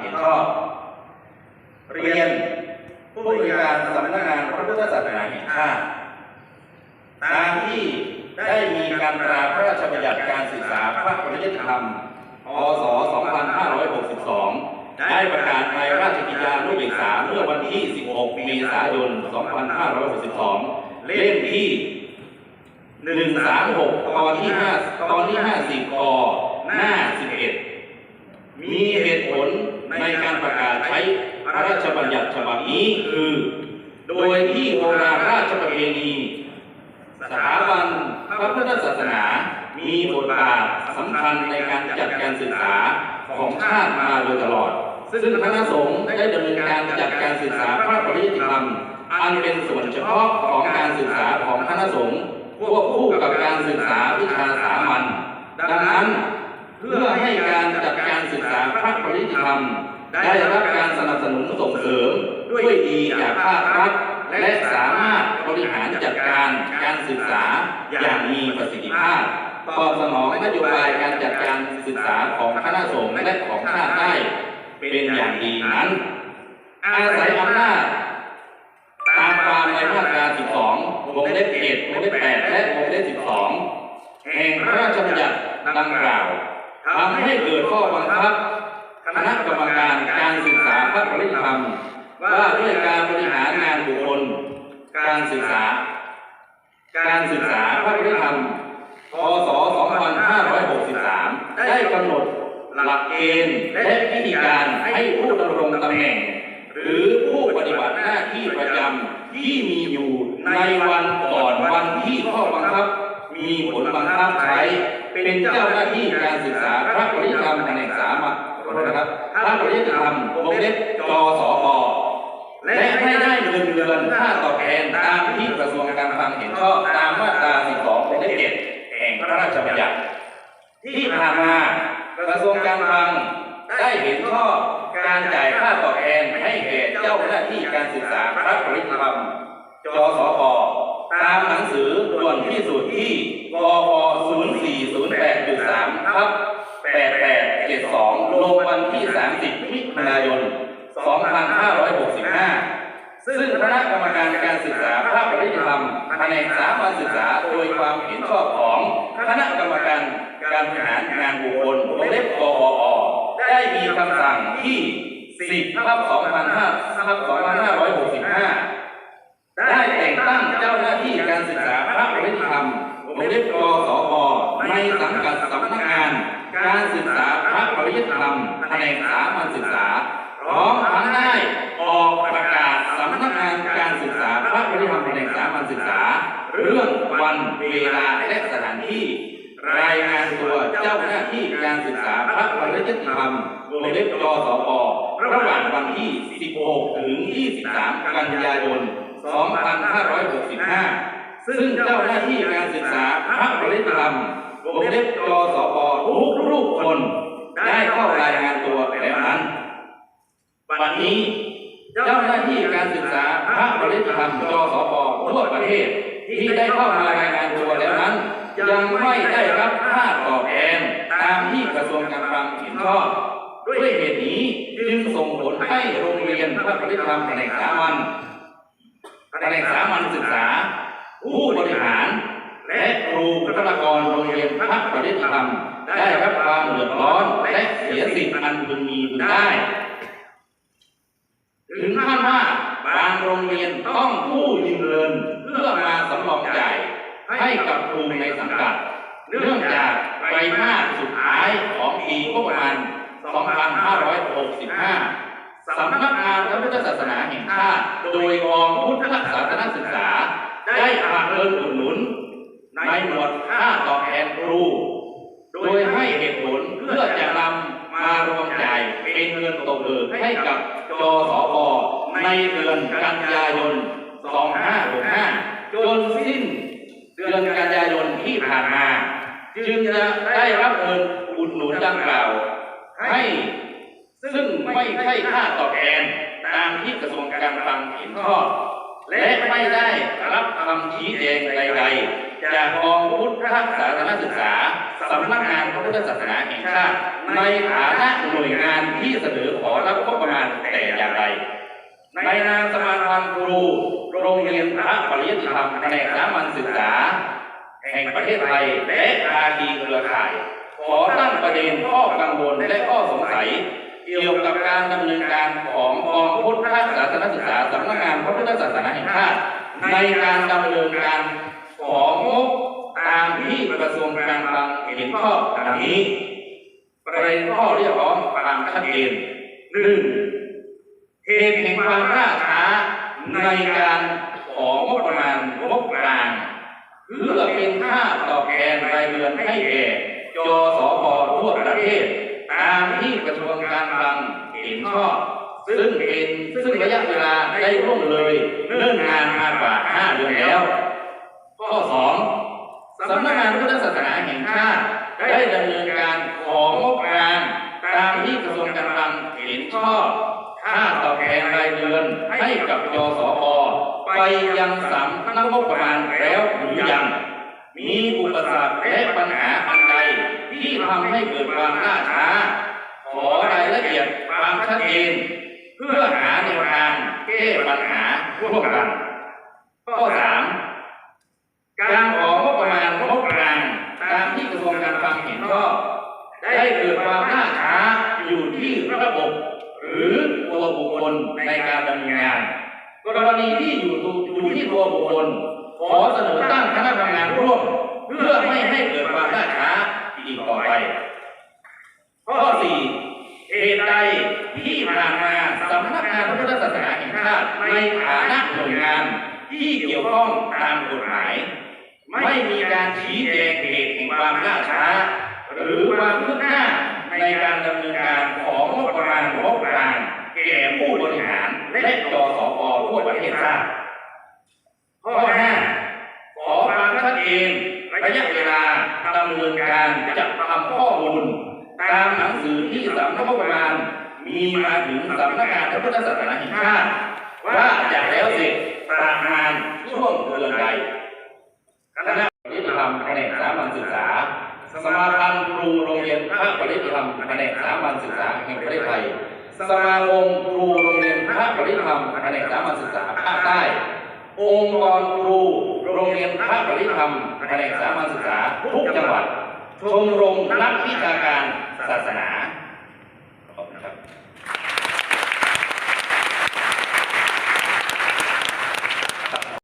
เห็นชอบ เรียนผู้บริการสำนักงานพระพุทธศาสนาแห่งชาติตามที่ได้มีการตราพระราชบัญญัติการศึกษาพระปริยติธรรม พศ 2562 ได้ประกาศในราชกิจจานุเบกษาเมื่อวันที่ 16 เมษายน 2562 เล่มที่ 136 ตอนที่ 5 ตอนที่ 50กหน้า 11 มีเหตุผล ในการประกาศใช้พระราชบัญญัติฉบับนี้คือ โดยที่โบราณราชประเพณีสถาบันพระพุทธศาสนา มีบทบาทสำคัญในการจัดการศึกษาของชาติมาโดยตลอด ซึ่งคณะสงฆ์ได้ดำเนินการจัดการศึกษาพระปริยติธรรม อันเป็นส่วนเฉพาะของการศึกษาของคณะสงฆ์ควบคู่กับการศึกษาวิชาสามัญดังนั้น เพื่อให้การจัดการศึกษาพระปริยติธรรม ได้รับการสนับสนุนส่งเสริมด้วยดีจากภาครัฐและสามารถบริหารจัดการการศึกษาอย่างมีประสิทธิภาพตอบสนองนโยบายการจัดการศึกษาของคณะสงฆ์และของชาติได้เป็นอย่างดีนั้น อาศัยอำนาจตามความในมาตรา 12 วงเล็บ7วงเล็บ 8 และวงเล็บ 12 แห่งพระราชบัญญัติดังกล่าว ทำให้เกิดข้อบังคับคณะกรรมการการศึกษาพระปริยธรรม ว่าด้วยการบริหารงานบุคคล การศึกษา การศึกษาพระปริยธรรมพศ 2563 ได้กำหนดหลักเกณฑ์และวิธีการให้ผู้ดำรงตำแหน่ง หรือผู้ปฏิบัติหน้าที่ประจำที่มีอยู่ในวันก่อนวันที่ข้อบังคับ มีผลบังคับใช้เป็นเจ้าหน้าที่การศึกษาพระปริยธรรมแผนกสามัญนะครับพระปริยธรรมวงเล็บจสปและให้ได้เงินเดือนค่าตอบแทนตามที่กระทรวงการคลังเห็นชอบตามมาตรา 12วงเล็บ7แห่งพระราชบัญญัติ ที่ผ่านมากระทรวงการคลังได้เห็นชอบการจ่ายค่าตอบแทนให้แก่เจ้าหน้าที่การศึกษาพระปริยธรรมจสปตามหนังสือด่วน ที่สุดที่กพ0408.3ทับ8872 ลงวันที่ 30 มิถุนายน 2565 ซึ่งคณะกรรมการการศึกษาพระปริยธรรมแผนกสามัญศึกษาโดยความเห็นชอบของคณะกรรมการการบริหารงานบุคคลวงเล็บกออได้มีคำสั่งที่ 10ทับ2500ทับ2565 ได้แต่งตั้งเจ้าหน้าที่การศึกษาพระปริยธรรม วงเล็บกสปในสังกัดสำนักงาน การศึกษาพระปริยธรรมแผนกสามัญศึกษาพร้อมทั้งได้ออกประกาศสำนักงานการศึกษาพระปริยธรรมแผนกสามัญศึกษา เรื่องวันเวลาและสถานที่ รายงานตัวเจ้าหน้าที่การศึกษาพระปริยธรรมวงเล็บจสประหว่างวันที่ 16 ถึง 23 กันยายน ซึ่งเจ้าหน้าที่การศึกษาพระปริธรรมวงเล็บจสปทุกรูปคน ได้เข้ารายงานตัวแล้วนั้นวันนี้ เจ้าหน้าที่การศึกษาพระปริธรรมจสปทั่วประเทศ ที่ได้เข้ามารายงานตัวแล้วนั้น ยังไม่ได้รับค่าตอบแทนตามที่กระทรวงการคลังเห็นชอบด้วยเหตุนี้จึงส่งผลให้โรงเรียนพระปริธรรมแผนกสามัญแผนกสามัญศึกษา ผู้บริหาร และครูบุคลากรโรงเรียนพระปริธรรม ได้รับความเดือดร้อนและเสียสิทธิ์อันพึงมีพึงได้ ถึงขั้นว่าบางโรงเรียนต้องกู้ยืมเงินเพื่อมาสำรองจ่ายให้กับครูในสังกัด เนื่องจากไตรมาสสุดท้ายของปีงบประมาณ 2565 สำนักงานพระพุทธศาสนาแห่งชาติ โดยกองพุทธศาสนศึกษา ได้ผลักเงินอุดหนุน ในหมวดค่าตอบแทนครู โดยให้เหตุผลเพื่อจะนำมารวมจ่ายเป็นเงินตกเบิกให้กับจสปในเดือนกันยายน 2565 จนสิ้นเดือนกันยายนที่ผ่านมา จึงจะได้รับเงินอุดหนุนดังกล่าว ให้ซึ่งไม่ใช่ค่าตอบแทนตามที่กระทรวงการคลังเห็นชอบและไม่ได้รับคำชี้แจงใดๆจากกองพุทธศาสนศึกษาสำนักงานพระพุทธศาสนาแห่งชาติในฐานะหน่วยงานที่เสนอขอรับงบประมาณแต่อย่างใดในนามสมาพันธ์ครูโรงเรียนพระปริยติธรรมแผนกสามัญศึกษา แห่งประเทศไทยและภาคีเครือข่าย ขอตั้งประเด็นข้อกังวลและข้อสงสัย เกี่ยวกับการดำเนินการของกองพุทธศาสนศึกษาสำนักงานพระพุทธศาสนาแห่งชาติในการดำเนินการของงบตามที่กระทรวงการคลังเห็นชอบดังนี้ ประเด็นข้อเรียกร้องความชัดเจนหนึ่งเหตุแห่งความล่าช้าในการของงบประมาณงบกลาง เพื่อเป็นค่าตอบแทนรายเดือนให้แก่จสพทั่วประเทศ ตามที่กระทรวงการคลังเห็นชอบซึ่งเป็นซึ่งระยะเวลาได้ร่วงเลยเนิ่นนานมากว่า5เดือนแล้ว ข้อ2สำนักงานพุทธศาสนาแห่งชาติได้ดำเนินการของงบกลางตามที่กระทรวงการคลังเห็นชอบค่าตอบแทนรายเดือนให้กับยสพ ไปยังสำนักงบประมาณแล้วหรือยัง มีอุปสรรคและปัญหาอันใดที่ทำให้เกิดความล่าช้า ขอรายละเอียดความชัดเจนเพื่อหาแนวทางแก้ปัญหาร่วมกัน ข้อสาม การของงบประมาณงบกลางตามที่กระทรวงการคลังเห็นชอบ ได้เกิดความล่าช้าอยู่ที่ระบบ หรือตัวบุคคลในการดำเนินงาน กรณีที่อยู่ตัวอยู่ที่ตัว บุคลขอเสนอตั้งคณะทำงานร่วม เพื่อไม่ให้เกิดความล่าช้าอีกต่อไป ข้อสี่เหตุใดที่ผ่านมาสำนักงานพระพุทธศาสนาแห่งชาติในฐานะหน่วยงานที่เกี่ยวข้องตามกฎหมาย ไม่มีการชี้แจงเหตุแห่งความล่าช้า หรือความคืบหน้าในการดำเนินการของงบประมาณงบกลางแก่ผู้บริหารและจสปทั่วประเทศทราบ ข้อห้าขอความชัดเจนระยะเวลาดำเนินการจัดทำข้อมูลตามหนังสือที่สำนักงบประมาณมีมาถึงสำนักงานพระพุทธศาสนาแห่งชาติว่าจะแล้วเสร็จประมาณช่วงเดือนใดคณะปริยธรรมแผนกสามัญศึกษา สมาพันธ์ครูโรงเรียนพระปริยธรรมแผนกสามัญศึกษาแห่งประเทศไทยสมาคมครูโรงเรียนพระปริยธรรมแผนกสามัญศึกษาภาคใต้ องค์กรครูโรงเรียนพระปริธรรมแผนกสามัญศึกษาทุกจังหวัด ชมรมนักวิชาการศาสนา